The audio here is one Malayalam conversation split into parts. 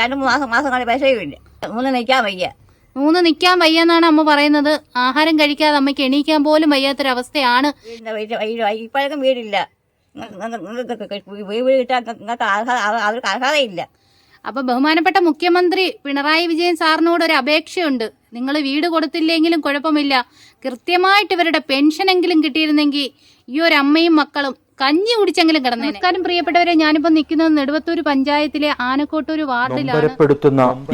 രണ്ട് മൂന്ന് മാസം മാസം കളി പൈസയും ഇല്ല മൂന്ന് നിൽക്കാൻ വയ്യ. മൂന്ന് നിൽക്കാൻ വയ്യ എന്നാണ് അമ്മ പറയുന്നത്. ആഹാരം കഴിക്കാതെ അമ്മയ്ക്ക് എണീക്കാൻ പോലും വയ്യാത്തൊരവസ്ഥയാണ്. ഇപ്പോഴേക്കും വീടില്ല. വീട് കിട്ടാൻ നിങ്ങൾക്ക് അവർക്ക് അർഹതയില്ല. അപ്പൊ ബഹുമാനപ്പെട്ട മുഖ്യമന്ത്രി പിണറായി വിജയൻ സാറിനോട് ഒരു അപേക്ഷയുണ്ട്. നിങ്ങൾ വീട് കൊടുത്തില്ലെങ്കിലും കുഴപ്പമില്ല. കൃത്യമായിട്ട് ഇവരുടെ പെൻഷനെങ്കിലും കിട്ടിയിരുന്നെങ്കിൽ ഈ ഒരു അമ്മയും മക്കളും കഞ്ഞി കുടിച്ചെങ്കിലും കിടന്നു നമസ്കാരം പ്രിയപ്പെട്ടവരെ ഞാനിപ്പോ നിൽക്കുന്നത് നെടുവത്തൂർ പഞ്ചായത്തിലെ ആനക്കോട്ടൂർ വാർഡിലാണ്.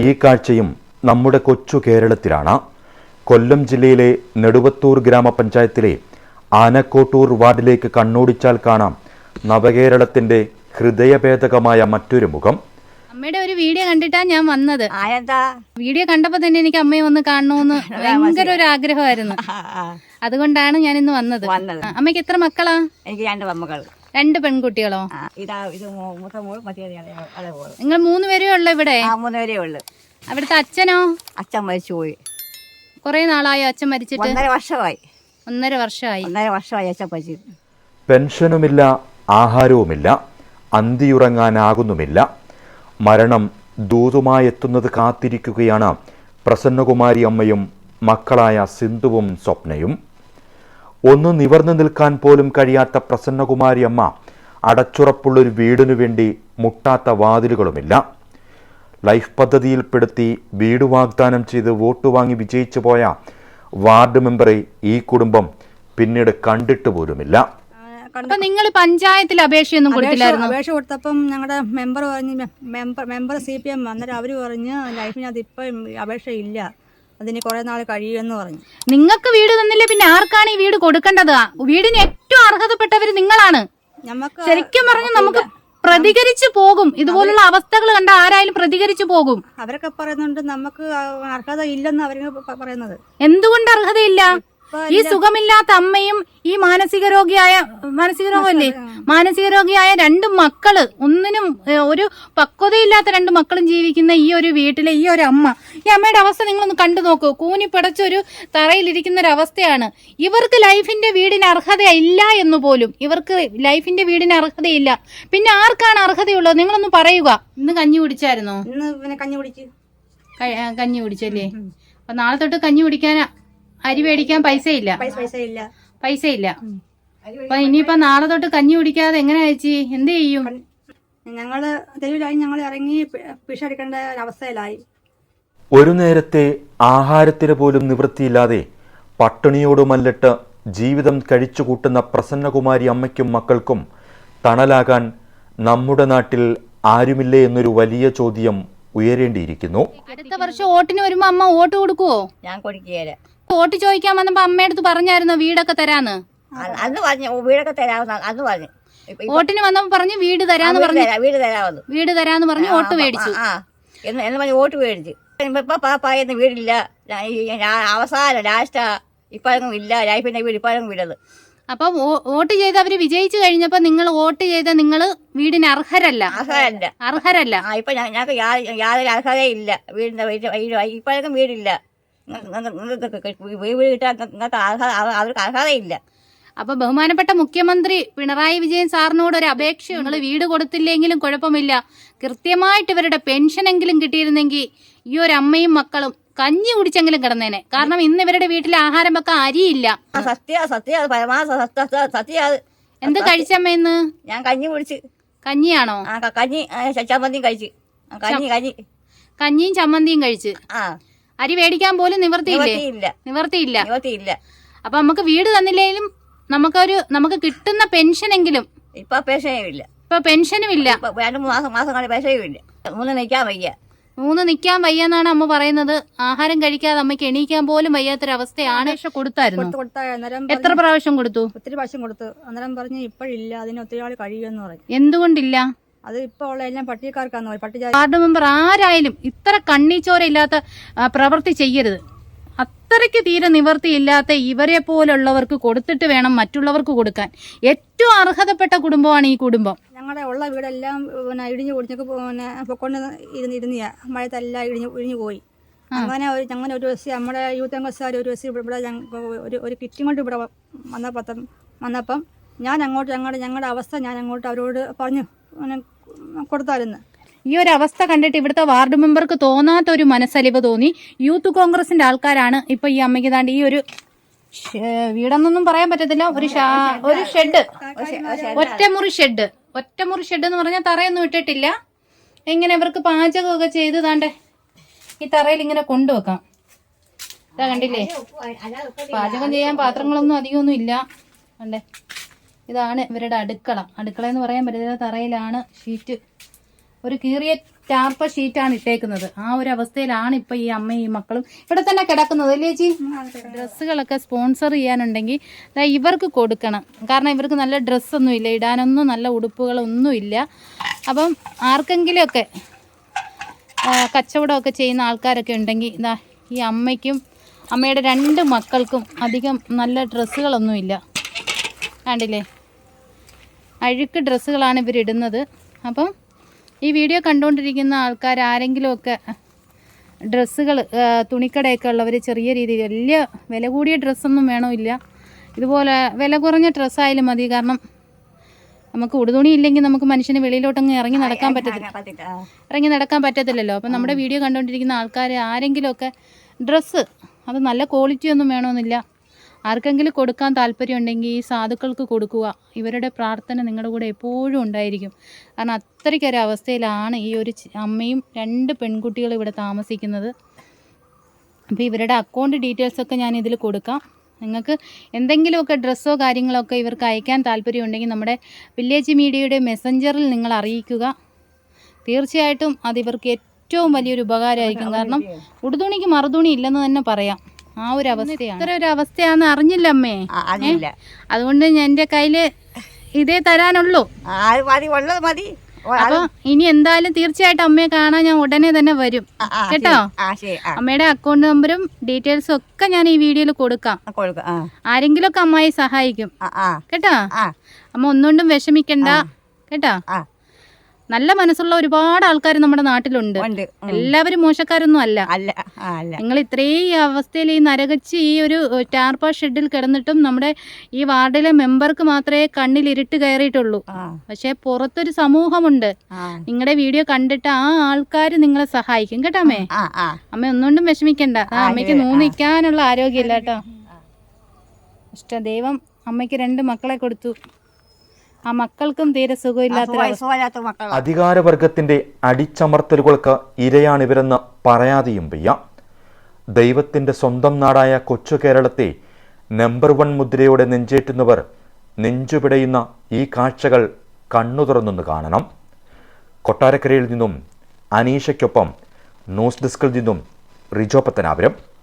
ഈ കാഴ്ചയും നമ്മുടെ കൊച്ചു കേരളത്തിലാണ്. കൊല്ലം ജില്ലയിലെ നെടുവത്തൂർ ഗ്രാമപഞ്ചായത്തിലെ ആനക്കോട്ടൂർ വാർഡിലേക്ക് കണ്ണോടിച്ചാൽ കാണാം നവകേരളത്തിന്റെ ഹൃദയഭേദകമായ മറ്റൊരു മുഖം. അമ്മയുടെ ഒരു വീഡിയോ കണ്ടിട്ടാ ഞാൻ വന്നത്. വീഡിയോ കണ്ടപ്പോ തന്നെ എനിക്ക് അമ്മയെ ഒന്ന് കാണണമെന്ന് ഭയങ്കര ഒരു ആഗ്രഹമായിരുന്നു. അതുകൊണ്ടാണ് ഞാൻ ഇന്ന് വന്നത്. വന്നത് അമ്മയ്ക്ക് എത്ര മക്കളാ? എനിക്ക് രണ്ട് മക്കൾ രണ്ട് പെൺകുട്ടികളോ? ഇതാ ഇത് മൂത്ത മറ്റേ നിങ്ങൾ മൂന്ന് പേരേ ഉള്ളു ഇവിടെ? ആ മൂന്ന് പേരേ ഉള്ളു. അവിടുത്തെ അച്ഛനോ? അച്ഛൻ മരിച്ചു പോയി. കുറെ നാളായോ അച്ഛൻ മരിച്ചിട്ട്? ഒന്നര വർഷമായി. ഒന്നര വർഷമായി. ഒന്നര വർഷമായി അച്ഛൻ മരിച്ചിട്ട് പെൻഷനുമില്ല ആഹാരവുമില്ല അന്തിയുറങ്ങാനാകുന്നുമില്ല. മരണം ദൂതുമായെത്തുന്നത് കാത്തിരിക്കുകയാണ് പ്രസന്നകുമാരി അമ്മയും മക്കളായ സിന്ധുവും സ്വപ്നയും. ഒന്ന് നിവർന്നു നിൽക്കാൻ പോലും കഴിയാത്ത പ്രസന്നകുമാരി അമ്മ അടച്ചുറപ്പുള്ളൊരു വീടിനു വേണ്ടി മുട്ടാത്ത വാതിലുകളുമില്ല. ലൈഫ് പദ്ധതിയിൽപ്പെടുത്തി വീട് വാഗ്ദാനം ചെയ്ത് വോട്ട് വാങ്ങി വിജയിച്ചു പോയ വാർഡ് മെമ്പറെ ഈ കുടുംബം പിന്നീട് കണ്ടിട്ട് പോലുമില്ല. അപ്പൊ നിങ്ങൾ പഞ്ചായത്തിൽ അപേക്ഷയൊന്നും കൊടുത്തില്ലായിരുന്നു? അപേക്ഷ കൊടുത്തപ്പം ഞങ്ങളുടെ മെമ്പർ പറഞ്ഞ് member member C P M അന്നേരം അവർ പറഞ്ഞ് ലൈഫിനകത്ത് ഇപ്പം അപേക്ഷ ഇല്ല അതിന് കുറെ നാൾ കഴിയുമെന്ന് പറഞ്ഞു. നിങ്ങൾക്ക് വീട് തന്നില്ലേ? പിന്നെ ആർക്കാണ് ഈ വീട് കൊടുക്കേണ്ടത്? വീടിന് ഏറ്റവും അർഹതപ്പെട്ടവര് നിങ്ങളാണ്. നമുക്ക് ശരിക്കും പറഞ്ഞു നമുക്ക് പ്രതികരിച്ചു പോകും. ഇതുപോലുള്ള അവസ്ഥകൾ കണ്ട ആരായാലും പ്രതികരിച്ചു പോകും. അവരൊക്കെ പറയുന്നുണ്ട് നമുക്ക് അർഹത ഇല്ലെന്ന് അവർ പറയുന്നത്. എന്തുകൊണ്ട് അർഹതയില്ല? ഈ സുഖമില്ലാത്ത അമ്മയും ഈ മാനസിക രോഗിയായ മാനസിക രോഗമല്ലേ? മാനസിക രോഗിയായ രണ്ട് മക്കൾ ഒന്നിനും ഒരു പക്വതയില്ലാത്ത രണ്ട് മക്കളും ജീവിക്കുന്ന ഈ ഒരു വീട്ടിലെ ഈ ഒരു അമ്മ. ഈ അമ്മയുടെ അവസ്ഥ നിങ്ങൾ ഒന്ന് കണ്ടു നോക്കൂ. കൂനി പിടച്ചൊരു തറയിലിരിക്കുന്ന ഒരു അവസ്ഥയാണ് ഇവർക്ക് ലൈഫിന്റെ വീടിന് അർഹതയില്ല എന്ന് പോലും. ഇവർക്ക് ലൈഫിന്റെ വീടിന് അർഹതയില്ല. പിന്നെ ആർക്കാണ് അർഹതയുള്ളത്? നിങ്ങളൊന്ന് പറയുക. ഇന്ന് കഞ്ഞി കുടിച്ചായിരുന്നോ? ഇന്ന് കഞ്ഞി കുടിച്ചു. കഞ്ഞി കുടിച്ചല്ലേ? അപ്പൊ നാളെ തൊട്ട് കഞ്ഞി കുടിക്കാൻ അരി മേടിക്കാൻ പൈസ ഇല്ല പൈസ ഇല്ല പൈസ ഇല്ല അപ്പൊ ഇനിയിപ്പൊ നാളെ തൊട്ട് കഞ്ഞി കുടിക്കാതെ എങ്ങനെ അയച്ചി എന്ത് ചെയ്യും? ഞങ്ങൾ തെരുവിലായി ഞങ്ങൾ ഇറങ്ങി പിഷടിക്കേണ്ട ഒരവസ്ഥയിലായി. ഒരു നേരത്തെ ആഹാരത്തിന് പോലും നിവൃത്തിയില്ലാതെ പട്ടിണിയോട് മല്ലിട്ട് ജീവിതം കഴിച്ചുകൂട്ടുന്ന പ്രസന്നകുമാരി അമ്മയ്ക്കും മക്കൾക്കും തണലാകാൻ നമ്മുടെ നാട്ടിൽ ആരുമില്ലേ എന്നൊരു വലിയ ചോദ്യം ഉയരേണ്ടിയിരിക്കുന്നു. അടുത്ത വർഷം വോട്ടിന് വരുമ്പോ അമ്മ വോട്ട് കൊടുക്കുവോ? ഞാൻ കൊടുക്കുകയില്ല. വോട്ട് ചോദിക്കാൻ വന്നപ്പോ അമ്മയടുത്ത് പറഞ്ഞായിരുന്നു വീടൊക്കെ തരാന്ന്? അന്ന് പറഞ്ഞു "ഓ, വീടൊക്കെ തരാമെന്ന് അന്ന് പറഞ്ഞു. വോട്ടിന് വന്നപ്പോ പറഞ്ഞു വീട് തരാന്ന് പറഞ്ഞു. വീട് തരാമെന്ന്. വീട് തരാന്ന് പറഞ്ഞു വോട്ട് മേടിച്ചു. ആ എന്ന് എന്ന് പറഞ്ഞ് വോട്ട് മേടിച്ചു. ഇപ്പൊ പാപ്പായെന്ന് വീടില്ല. അവസാനം ലാസ്റ്റാ ഇപ്പോഴൊന്നും ഇല്ല. ലൈഫിന്റെ വീട് ഇപ്പോഴൊന്നും വീടത്. അപ്പൊ വോട്ട് ചെയ്ത് അവർ വിജയിച്ചു കഴിഞ്ഞപ്പോ നിങ്ങൾ വോട്ട് ചെയ്ത നിങ്ങൾ വീടിന് അർഹരല്ല. അർഹരല്ല. അർഹരല്ല. ഇപ്പൊ ഞങ്ങൾക്ക് യാതൊരു അർഹതയില്ല വീടിന്റെ വീട് വീട് ഇപ്പോഴൊക്കെ വീടില്ല. അവർക്ക് അർഹതയില്ല. അപ്പൊ ബഹുമാനപ്പെട്ട മുഖ്യമന്ത്രി പിണറായി വിജയൻ സാറിനോട് ഒരു അപേക്ഷ നിങ്ങൾ വീട് കൊടുത്തില്ലെങ്കിലും കുഴപ്പമില്ല. കൃത്യമായിട്ട് ഇവരുടെ പെൻഷനെങ്കിലും കിട്ടിയിരുന്നെങ്കിൽ ഈ ഒരു അമ്മയും മക്കളും കഞ്ഞി കുടിച്ചെങ്കിലും കിടന്നേനെ. കാരണം ഇന്ന് ഇവരുടെ വീട്ടിൽ ആഹാരം വെക്കാൻ അരിയില്ല സത്യ സത്യ സത്യ എന്ത് കഴിച്ചമ്മ ഇന്ന്? ഞാൻ കഞ്ഞി കുടിച്ച്. കഞ്ഞിയാണോ? കഞ്ഞി ചമ്മന്തിയും കഴിച്ച്. കഞ്ഞി കഞ്ഞി. കഞ്ഞിയും ചമ്മന്തിയും കഴിച്ച്. ആ. അരി മേടിക്കാൻ പോലും നിവർത്തിയില്ലേ? നിവർത്തിയില്ല. നിവർത്തിയില്ല. അപ്പൊ നമുക്ക് വീട് തന്നില്ലെങ്കിലും നമുക്കൊരു നമുക്ക് കിട്ടുന്ന പെൻഷൻ എങ്കിലും ഇപ്പൊ ഇല്ല ഇപ്പൊ പെൻഷനും ഇല്ല രണ്ട് മൂന്ന് മാസം മാസം കൊണ്ട് പേശയും ഇല്ല മൂന്ന് നിൽക്കാൻ വയ്യ. മൂന്ന് നിൽക്കാൻ വയ്യെന്നാണ് അമ്മ പറയുന്നത്. ആഹാരം കഴിക്കാതെ അമ്മയ്ക്ക് എണീക്കാൻ പോലും വയ്യാത്തൊരവസ്ഥയാണ്. പക്ഷെ കൊടുത്തായിരുന്നു? എത്ര പറഞ്ഞു- പ്രാവശ്യം കൊടുത്തു? ഒത്തിരി പ്രാവശ്യം കൊടുത്തു. അന്നേരം പറഞ്ഞു ഇപ്പോഴില്ല അതിന് ഒത്തിരി ആൾ കഴിയുമെന്ന് പറയും എന്തുകൊണ്ടില്ല? അത് ഇപ്പോൾ ഉള്ള എല്ലാം പട്ടികക്കാർക്കാന്ന് പറയും. പട്ടിക വാർഡ് മെമ്പർ ആരായാലും ഇത്ര കണ്ണീച്ചോരയില്ലാത്ത ഇല്ലാത്ത പ്രവൃത്തി ചെയ്യരുത്. അത്രയ്ക്ക് തീരെ നിവർത്തിയില്ലാത്ത ഇവരെ പോലുള്ളവർക്ക് കൊടുത്തിട്ട് വേണം മറ്റുള്ളവർക്ക് കൊടുക്കാൻ. ഏറ്റവും അർഹതപ്പെട്ട കുടുംബമാണ് ഈ കുടുംബം. ഞങ്ങളുടെ ഉള്ള വീടെല്ലാം പിന്നെ ഇടിഞ്ഞു പൊടിഞ്ഞൊക്കെ പിന്നെ പൊക്കൊണ്ട് ഇരുന്ന് ഇരുന്നിയ മഴത്തെല്ലാം ഇടിഞ്ഞു ഇടിഞ്ഞു പോയി. അങ്ങനെ ഒരു അങ്ങനെ ഒരു ദിവസം നമ്മുടെ യൂത്ത് കോൺഗ്രസ്സുകാർ ഒരു ദിവസം ഇവിടെ ഇവിടെ ഒരു ഒരു കിറ്റും കൊണ്ട് ഇവിടെ വന്നപ്പം വന്നപ്പം ഞാൻ അങ്ങോട്ട് ഞങ്ങളുടെ ഞങ്ങളുടെ അവസ്ഥ ഞാൻ അങ്ങോട്ട് അവരോട് പറഞ്ഞു. പിന്നെ കൊടുത്തായിരുന്നു ഈ ഒരു അവസ്ഥ കണ്ടിട്ട് ഇവിടുത്തെ വാർഡ് മെമ്പർക്ക് തോന്നാത്ത ഒരു മനസ്സലിവ് തോന്നി. യൂത്ത് കോൺഗ്രസിന്റെ ആൾക്കാരാണ് ഇപ്പൊ ഈ അമ്മയ്ക്ക് താണ്ട് ഈ ഒരു വീടെന്നൊന്നും പറയാൻ പറ്റത്തില്ല. ഒരു ഒരു ഷെഡ്. ഒറ്റമുറി ഷെഡ്. ഒറ്റമുറി ഷെഡ് എന്ന് പറഞ്ഞാൽ തറയൊന്നും ഇട്ടിട്ടില്ല. ഇങ്ങനെ ഇവർക്ക് പാചകമൊക്കെ ചെയ്ത് താണ്ടെ? ഈ തറയിൽ ഇങ്ങനെ കൊണ്ടുവെക്കാം. ഇതാ കണ്ടില്ലേ? പാചകം ചെയ്യാൻ പാത്രങ്ങളൊന്നും അധികമൊന്നും ഇല്ല. കണ്ടേ? ഇതാണ് ഇവരുടെ അടുക്കള. അടുക്കള എന്ന് പറയാൻ പറ്റില്ല തറയിലാണ് ഷീറ്റ് ഒരു കീറിയ ടാർപ്പ ഷീറ്റാണ് ഇട്ടേക്കുന്നത്. ആ ഒരു അവസ്ഥയിലാണ് ഇപ്പൊ ഈ അമ്മയും ഈ മക്കളും ഇവിടെ തന്നെ കിടക്കുന്നത് അല്ലേ ചേച്ചി? ഡ്രസ്സുകളൊക്കെ സ്പോൺസർ ചെയ്യാനുണ്ടെങ്കിൽ ഇവർക്ക് കൊടുക്കണം. കാരണം ഇവർക്ക് നല്ല ഡ്രസ്സൊന്നും ഇല്ല ഇടാനൊന്നും നല്ല ഉടുപ്പുകളൊന്നും ഇല്ല അപ്പം ആർക്കെങ്കിലുമൊക്കെ കച്ചവടമൊക്കെ ചെയ്യുന്ന ആൾക്കാരൊക്കെ ഉണ്ടെങ്കിൽ ഇതാ ഈ അമ്മയ്ക്കും അമ്മയുടെ രണ്ട് മക്കൾക്കും അധികം നല്ല ഡ്രസ്സുകളൊന്നുമില്ല. കണ്ടില്ലേ? അഴുക്ക് ഡ്രസ്സുകളാണ് ഇവരിടുന്നത്. അപ്പം ഈ വീഡിയോ കണ്ടുകൊണ്ടിരിക്കുന്ന ആൾക്കാർ ആരെങ്കിലുമൊക്കെ ഡ്രസ്സുകൾ തുണിക്കടയൊക്കെ ഉള്ളവർ ചെറിയ രീതിയിൽ വലിയ വില കൂടിയ ഡ്രസ്സൊന്നും വേണമില്ല ഇതുപോലെ വില കുറഞ്ഞ ഡ്രസ്സായാലും മതി. കാരണം നമുക്ക് ഉടുതുണി ഇല്ലെങ്കിൽ നമുക്ക് മനുഷ്യന് വെളിയിലോട്ടങ്ങ് ഇറങ്ങി നടക്കാൻ പറ്റത്തില്ല. ഇറങ്ങി നടക്കാൻ പറ്റത്തില്ലല്ലോ. അപ്പം നമ്മുടെ വീഡിയോ കണ്ടുകൊണ്ടിരിക്കുന്ന ആൾക്കാർ ആരെങ്കിലുമൊക്കെ ഡ്രസ്സ് അത് നല്ല ക്വാളിറ്റിയൊന്നും വേണമെന്നില്ല ആർക്കെങ്കിലും കൊടുക്കാൻ താല്പര്യമുണ്ടെങ്കിൽ ഈ സാധുക്കൾക്ക് കൊടുക്കുക. ഇവരുടെ പ്രാർത്ഥന നിങ്ങളുടെ കൂടെ എപ്പോഴും ഉണ്ടായിരിക്കും. കാരണം അത്രയ്ക്കൊരു അവസ്ഥയിലാണ് ഈ ഒരു അമ്മയും രണ്ട് പെൺകുട്ടികളും ഇവിടെ താമസിക്കുന്നത്. അപ്പോൾ ഇവരുടെ അക്കൗണ്ട് ഡീറ്റെയിൽസൊക്കെ ഞാൻ ഇതിൽ കൊടുക്കാം. നിങ്ങൾക്ക് എന്തെങ്കിലുമൊക്കെ ഡ്രസ്സോ കാര്യങ്ങളോ ഒക്കെ ഇവർക്ക് അയക്കാൻ താല്പര്യമുണ്ടെങ്കിൽ നമ്മുടെ വില്ലേജ് മീഡിയയുടെ മെസ്സഞ്ചറിൽ നിങ്ങൾ അറിയിക്കുക. തീർച്ചയായിട്ടും അത് ഇവർക്ക് ഏറ്റവും വലിയൊരു ഉപകാരമായിരിക്കും. കാരണം ഉടുതുണിക്ക് മറുതുണി ഇല്ലെന്ന് തന്നെ പറയാം. ആ ഒരു അവസ്ഥയാണ് ഇത്ര ഒരു അവസ്ഥയാന്ന് അറിഞ്ഞില്ല. അമ്മേ അതുകൊണ്ട് ഞാൻ എന്റെ കയ്യിൽ ഇതേ തരാനുള്ളൂ. മതി ഉള്ളത് മതി. അപ്പൊ ഇനി എന്തായാലും തീർച്ചയായിട്ടും അമ്മയെ കാണാൻ ഞാൻ ഉടനെ തന്നെ വരും. കേട്ടോ? അമ്മയുടെ അക്കൗണ്ട് നമ്പറും ഡീറ്റെയിൽസും ഒക്കെ ഞാൻ ഈ വീഡിയോയിൽ കൊടുക്കാം. ആരെങ്കിലും ഒക്കെ അമ്മായി സഹായിക്കും. കേട്ടോ? അമ്മ ഒന്നുകൊണ്ടും വിഷമിക്കണ്ട. കേട്ടോ? നല്ല മനസ്സുള്ള ഒരുപാട് ആൾക്കാർ നമ്മുടെ നാട്ടിലുണ്ട്. എല്ലാവരും മോശക്കാരൊന്നും അല്ല. അല്ല. നിങ്ങൾ ഇത്രയും ഈ അവസ്ഥയിൽ ഈ നരകച്ച് ഈ ഒരു ടാർപ്പ ഷെഡിൽ കിടന്നിട്ടും നമ്മുടെ ഈ വാർഡിലെ മെമ്പർക്ക് മാത്രമേ കണ്ണിൽ ഇരുട്ട് കയറിയിട്ടുള്ളൂ. പക്ഷെ പുറത്തൊരു സമൂഹമുണ്ട്. നിങ്ങളുടെ വീഡിയോ കണ്ടിട്ട് ആ ആൾക്കാർ നിങ്ങളെ സഹായിക്കും. കേട്ടോ അമ്മേ? ഒന്നുകൊണ്ടും വിഷമിക്കണ്ട. അമ്മയ്ക്ക് നൂന്നിക്കാനുള്ള ആരോഗ്യമില്ല കേട്ടോ. ഇഷ്ട ദൈവം അമ്മയ്ക്ക് രണ്ട് മക്കളെ കൊടുത്തു. ആ മക്കൾക്കും തീരെ സുഖമില്ലാത്ത അധികാരവർഗത്തിന്റെ അടിച്ചമർത്തലുകൾക്ക് ഇരയാണിവരെന്ന് പറയാതെയും വയ്യ. ദൈവത്തിന്റെ സ്വന്തം നാടായ കൊച്ചു കേരളത്തെ നമ്പർ വൺ മുദ്രയോടെ നെഞ്ചേറ്റുന്നവർ നെഞ്ചുപിടയുന്ന ഈ കാഴ്ചകൾ കണ്ണു തുറന്നൊന്ന് കാണണം. കൊട്ടാരക്കരയിൽ നിന്നും അനീഷയ്ക്കൊപ്പം ന്യൂസ് ഡെസ്കിൽ നിന്നും റിജോ പത്തനാപുരം.